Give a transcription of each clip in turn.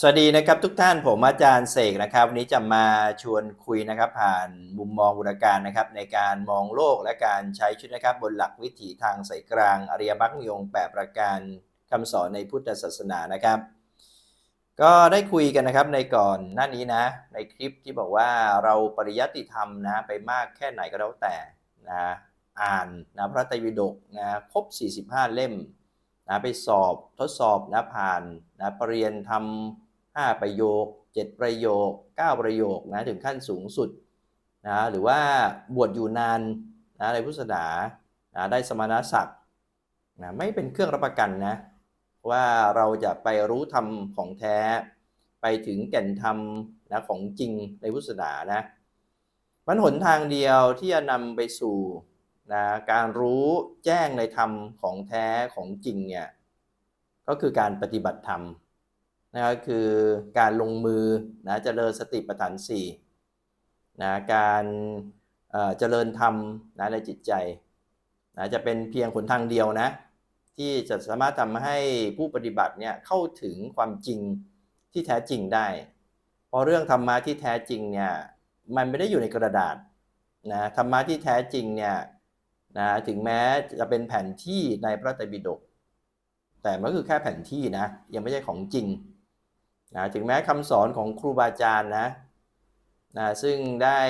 สวัสดีนะครับทุกท่านผมอาจารย์เสกนะครับวันนี้จะมาชวนคุยนะครับ ผ่านมุมมองบุรการนะครับ ในการมองโลกและการใช้ชีวิตนะครับ บนหลักวิถีทางสายกลาง อริยมรรคมีองแปประการคำสอนในพุทธศาสนานะครับ ก็ได้คุยกันนะครับในก่อนหน้านี้นะ ในคลิปที่บอกว่าเราปริยัติธรรมนะไปมากแค่ไหนก็แล้วแต่นะอ่านนะพระไตรปิฎกนะครบ 45 เล่มนะไปสอบทดสอบนะผ่านนะปรริญญาทำ 5 ประโยค 7 ประโยค 9 ประโยคนะถึงขั้นสูงสุดนะหรือว่าบวชอยู่นานนะในพุทธศาสนานะได้สมณศักดิ์นะไม่เป็นเครื่องรับประกันนะว่าเราจะไปรู้ธรรมของแท้ ไปถึงแก่นธรรมนะของจริงในพุทธศาสนานะมันหนทางเดียวที่จะนำไปสู่นะการรู้แจ้งในธรรมของแท้ของจริงเนี่ยก็คือการปฏิบัติธรรม นะก็คือการลงมือนะเจริญสติปัฏฐานสี่นะการเอ่อเจริญธรรมนะในจิตใจนะจะเป็นเพียงหนทางเดียวนะที่จะสามารถทำให้ผู้ปฏิบัติเนี่ยเข้าถึงความจริงที่แท้จริงได้ เพราะเรื่องธรรมะที่แท้จริงเนี่ยมันไม่ได้อยู่ในกระดาษนะธรรมะที่แท้จริงเนี่ยนะถึงแม้จะเป็นแผนที่ในพระไตรปิฎกแต่มันก็คือแค่แผนที่นะยังไม่ใช่ของจริง นะถึงแม้คำสอนของครูบาอาจารย์นะนะซึ่งได้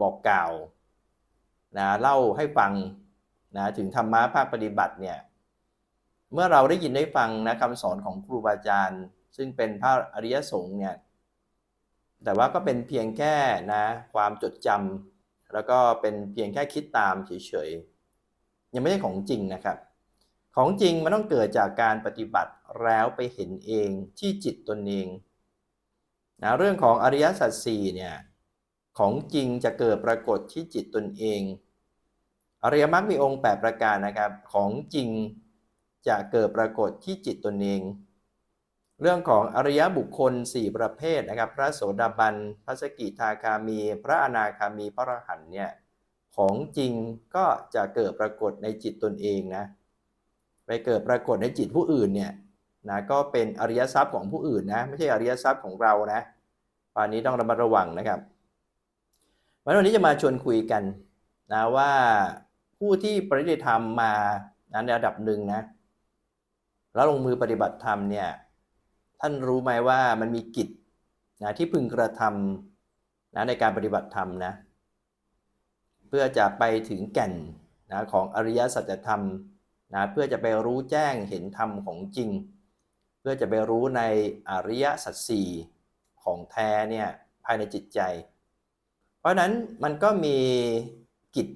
บอกกล่าวนะเล่าให้ฟังนะถึงธรรมะภาคปฏิบัติเนี่ยเมื่อเราได้ยินได้ฟังนะคำสอนของครูบาอาจารย์ ซึ่งเป็นพระอริยสงฆ์เนี่ยแต่ว่าก็เป็นเพียงแค่นะความจดจำแล้วก็เป็นเพียงแค่คิดตามเฉยๆยังไม่ใช่ของจริงนะครับ ของจริงมันต้องเกิดจากการปฏิบัติแล้วไปเห็นเองที่จิตตนเองนะเรื่องของอริยสัจสี่เนี่ยของจริงจะเกิดปรากฏที่จิตตนเอง อริยมรรคมีองค์ 8 ประการนะครับ ของจริงจะเกิดปรากฏที่จิตตนเอง เรื่องของอริยบุคคล 4 ประเภทนะครับ พระโสดาบัน พระสกิทาคามี พระอนาคามี พระอรหันเนี่ย ของจริงก็จะเกิดปรากฏในจิตตนเองนะ ไปเกิดปรากฏในจิตผู้อื่นเนี่ยนะก็เป็นอริยทรัพย์ของผู้อื่นนะไม่ใช่อริยทรัพย์ของเรานะตอนนี้ต้องระมัดระวังนะครับวันนี้จะมาชวนคุยกันนะว่าผู้ที่ปฏิบัติธรรมมานะในระดับหนึ่งนะแล้วลงมือปฏิบัติธรรมเนี่ยท่านรู้ไหมว่ามันมีกิจนะที่พึงกระทำนะในการปฏิบัติธรรมนะเพื่อจะไปถึงแก่นนะของอริยสัจธรรม นะเพื่อจะไปรู้แจ้งเห็นธรรมของจริง เพื่อจะไปรู้ในอริยสัจสี่ของแท้เนี่ยภายในจิตใจ เพราะนั้นมันก็มีกิจ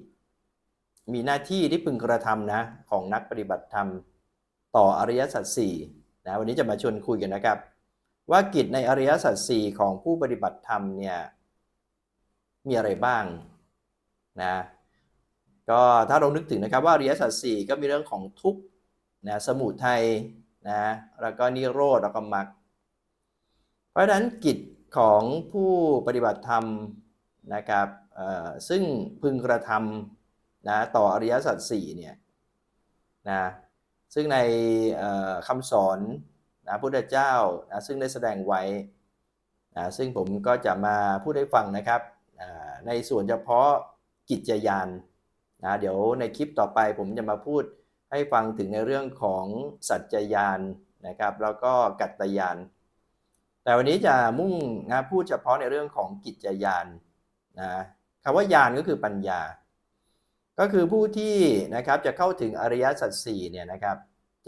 มีหน้าที่ที่พึงกระทำนะของนักปฏิบัติธรรม ต่ออริยสัจสี่นะวันนี้จะมาชวนคุยกันนะครับ ว่ากิจในอริยสัจสี่ของผู้ปฏิบัติธรรมเนี่ยมีอะไรบ้างนะ ก็ถ้าเรานึกถึงนะครับว่าอริยสัจสี่ก็มีเรื่องของทุกข์นะสมุทัยนะแล้วก็นิโรธแล้วก็มรรคเพราะฉะนั้นกิจของผู้ปฏิบัติธรรมนะครับซึ่งพึงกระทำนะต่ออริยสัจสี่เนี่ยนะซึ่งในคำสอนนะพุทธเจ้านะซึ่งได้แสดงไว้นะซึ่งผมก็จะมาพูดให้ฟังนะครับในส่วนเฉพาะกิจยาน นะเดี๋ยวในคลิปต่อไปผมจะมาพูดให้ฟังถึงในเรื่องของสัจจยานนะครับ แล้วก็กัตตยาน แต่วันนี้จะมุ่งนะพูดเฉพาะในเรื่องของกิจยานนะคำว่ายานก็คือปัญญา ก็คือผู้ที่นะครับจะเข้าถึงอริยสัจสี่เนี่ยนะครับ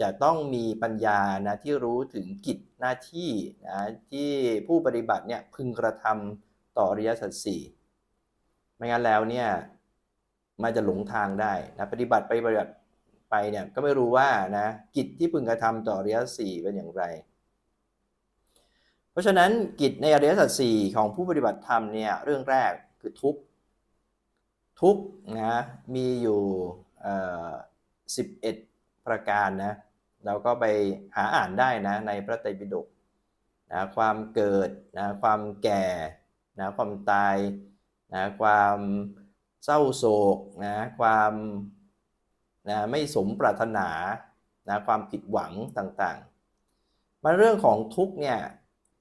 จะต้องมีปัญญานะที่รู้ถึงกิจหน้าที่นะที่ผู้ปฏิบัติเนี่ยพึงกระทำต่ออริยสัจสี่ไม่งั้นแล้วเนี่ย มันจะหลงทางได้นะปฏิบัติไปปฏิบัติไปเนี่ยก็ไม่รู้ว่านะกิจที่พึงกระทำต่ออริยสัจสี่เป็นอย่างไร เพราะฉะนั้นกิจในอริยสัจสี่ของผู้ปฏิบัติธรรมเนี่ยเรื่องแรกคือทุกทุกนะมีอยู่สิบเอ็ดประการนะเราก็ไปหาอ่านได้นะในพระไตรปิฎกนะความเกิดนะความแก่นะความตายนะความ เศร้าโศกนะความนะไม่สมปรารถนานะความผิดหวังต่างๆมันเรื่องของทุกเนี่ย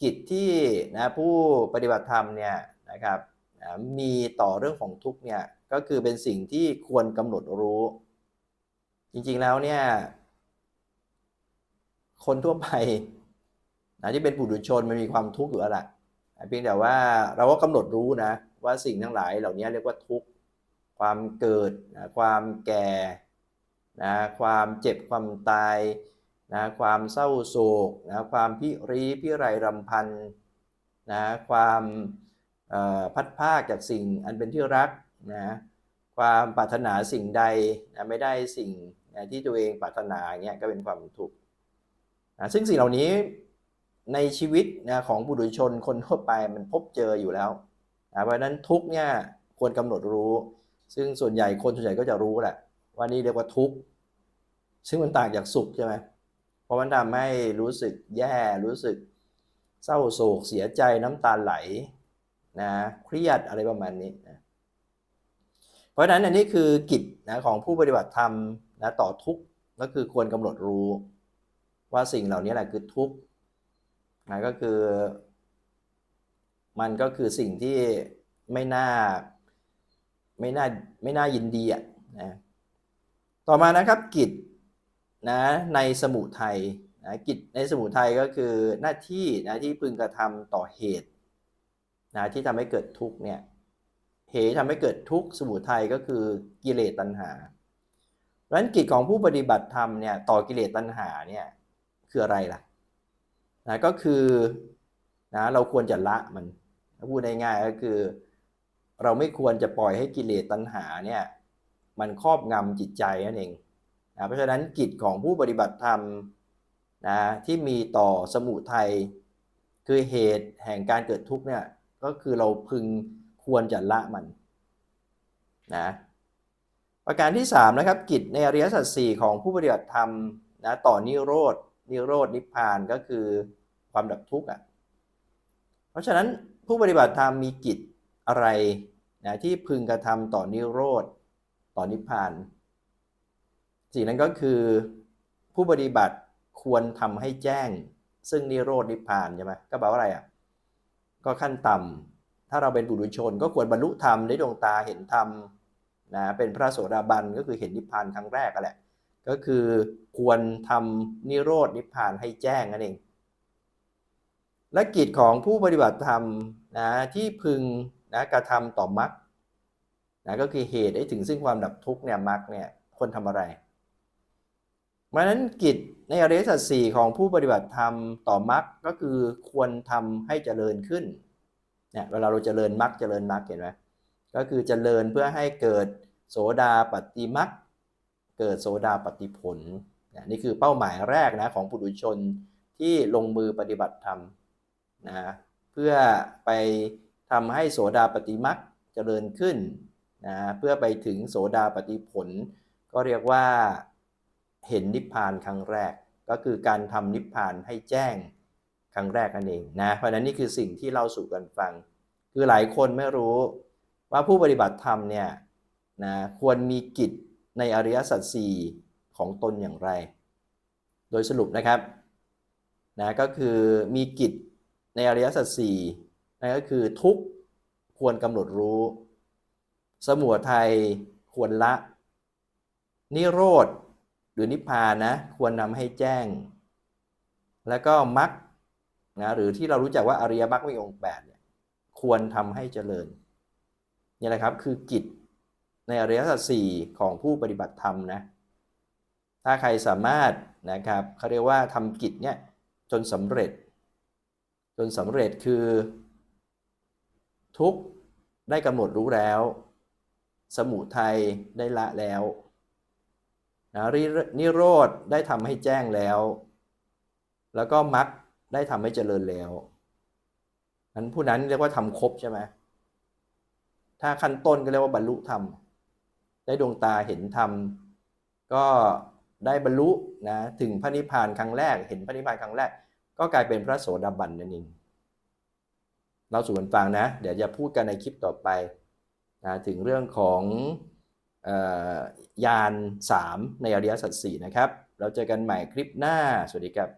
กิจที่นะผู้ปฏิบัติธรรมเนี่ยนะครับนะมีต่อเรื่องของทุกข์เนี่ยก็คือเป็นสิ่งที่ควรกำหนดรู้ จริงๆแล้วเนี่ยคนทั่วไปนะที่เป็นปุถุชนมันมีความทุกข์อยู่แล้วล่ะนะเพียงแต่ว่าเราก็กำหนดรู้นะว่าสิ่งทั้งหลายเหล่านี้เรียกว่าทุกข์ ความเกิดนะความแก่นะความเจ็บความตายนะความเศร้าโศกนะความพิรีพิไรรำพันนะความพัดภาคจากสิ่งอันเป็นที่รักนะความปรารถนาสิ่งใดนะไม่ได้สิ่งนะที่ตัวเองปรารถนาเงี้ยก็เป็นความทุกข์นะซึ่งสิ่งเหล่านี้ในชีวิตนะของบุรุษชนคนทั่วไปมันพบเจออยู่แล้วนะเพราะนั้นทุกเนี่ยควรกำหนดรู้ ซึ่งส่วนใหญ่คนส่วนใหญ่ก็จะรู้แหละ ว่านี่เรียกว่าทุกข์ ซึ่งมันต่างจากสุขใช่ไหมเพราะมันทำให้รู้สึกแย่รู้สึกเศร้าโศกเสียใจน้ำตาไหลนะเครียดอะไรประมาณนี้นะเพราะฉะนั้นอันนี้คือกิจนะของผู้ปฏิบัติธรรมนะต่อทุกข์ก็คือควรกำหนดรู้ ว่าสิ่งเหล่านี้แหละคือทุกข์นะก็คือ มันก็คือสิ่งที่ไม่น่า ไม่น่าไม่น่ายินดีอะนะต่อมานะครับกิจนะในสมุทัยนะกิจในสมุทัยก็คือหน้าที่นะที่พึงกระทำต่อเหตุนะที่ทำให้เกิดทุกข์เนี่ยเหตุทำให้เกิดทุกข์สมุทัยก็คือกิเลสตัณหาเพราะฉะนั้นกิจของผู้ปฏิบัติธรรมเนี่ยต่อกิเลสตัณหาเนี่ยคืออะไรล่ะนะก็คือนะเราควรจะละมันพูดง่ายๆก็คือ เราไม่ควรจะปล่อยให้กิเลสตัณหาเนี่ยมันครอบงำจิตใจนั่นเองนะเพราะฉะนั้นกิจของผู้ปฏิบัติธรรมนะที่มีต่อสมุทัยคือเหตุแห่งการเกิดทุกข์เนี่ยก็คือเราพึงควรจะละมันนะประการที่3นะครับกิจในอริยสัจสี่ของผู้ปฏิบัติธรรมนะต่อนิโรธนิโรธนิพพานก็คือความดับทุกข์อะเพราะฉะนั้นผู้ปฏิบัติธรรมมีกิจอะไร นะที่พึงกระทำต่อนิโรธต่อนิพพานสิ่งนั้นก็คือผู้ปฏิบัติควรทำให้แจ้ง ซึ่งนิโรธนิพพานใช่ไหมก็แปลว่าอะไรอะก็ขั้นต่ำถ้าเราเป็นบุรุษชนก็ควรบรรลุธรรมได้ดวงตาเห็นธรรมนะเป็นพระโสดาบันก็คือเห็นนิพพานครั้งแรกก็แหละก็คือควรทำนิโรธนิพพานให้แจ้งนั่นเองและกิจของผู้ปฏิบัติธรรมนะที่พึง นะกระทำต่อมรรคนะก็คือเหตุให้ถึงซึ่งความดับทุกข์เนี่ยมรรคเนี่ยควรทำอะไรเพราะนั้นกิจในอริยสัจสี่ของผู้ปฏิบัติธรรมต่อมรรคก็คือควรทำให้เจริญขึ้นเนี่ยเวลาเราเจริญมรรคเจริญมรรคเห็นไหมก็คือเจริญเพื่อให้เกิดโสดาปฏิมรรคเกิดโสดาปฏิผลนี่ยนี่คือเป้าหมายแรกนะของปุถุชนที่ลงมือปฏิบัติธรรมนะเพื่อไป ทำให้โสดาปฏิมรรคเจริญขึ้นนะเพื่อไปถึงโสดาปฏิผล ก็เรียกว่าเห็นนิพพานครั้งแรก ก็คือการทำนิพพานให้แจ้งครั้งแรกนั่นเองนะเพราะฉะนั้นนี่คือสิ่งที่เราสู่กันฟัง คือหลายคนไม่รู้ว่าผู้ปฏิบัติธรรมเนี่ยนะควรมีกิจในอริยสัจสี่ของตนอย่างไร โดยสรุปนะครับนะก็คือมีกิจในอริยสัจสี่ นั่นก็คือทุกควรกำหนดรู้ สมุทัยควรละ นิโรธหรือนิพพานนะควรนำให้แจ้ง แล้วก็มรรคนะหรือที่เรารู้จักว่าอริยมรรคมีองค์แปดเนี่ยควรทำให้เจริญนี่แหละครับคือกิจในอริยสัจสี่ของผู้ปฏิบัติธรรมนะถ้าใครสามารถนะครับเขาเรียกว่าทำกิจเนี่ยจนสำเร็จ จนสำเร็จคือ ทุกข์ได้กำหนดรู้แล้ว สมุทัยได้ละแล้วนะนิโรธได้ทำให้แจ้งแล้ว แล้วก็มรรคได้ทำให้เจริญแล้วนั้นผู้นั้นเรียกว่าทำครบใช่ไหมถ้าขั้นต้นก็เรียกว่าบรรลุธรรม ได้ดวงตาเห็นธรรม ก็ได้บรรลุนะถึงพระนิพพานครั้งแรก เห็นพระนิพพานครั้งแรก ก็กลายเป็นพระโสดาบันนั่นเอง เราสู่กันฟังนะ เดี๋ยวจะพูดกันในคลิปต่อไปนะถึงเรื่องของยาน 3 ในอริยสัจสี่นะครับ เราเจอกันใหม่คลิปหน้า สวัสดีครับ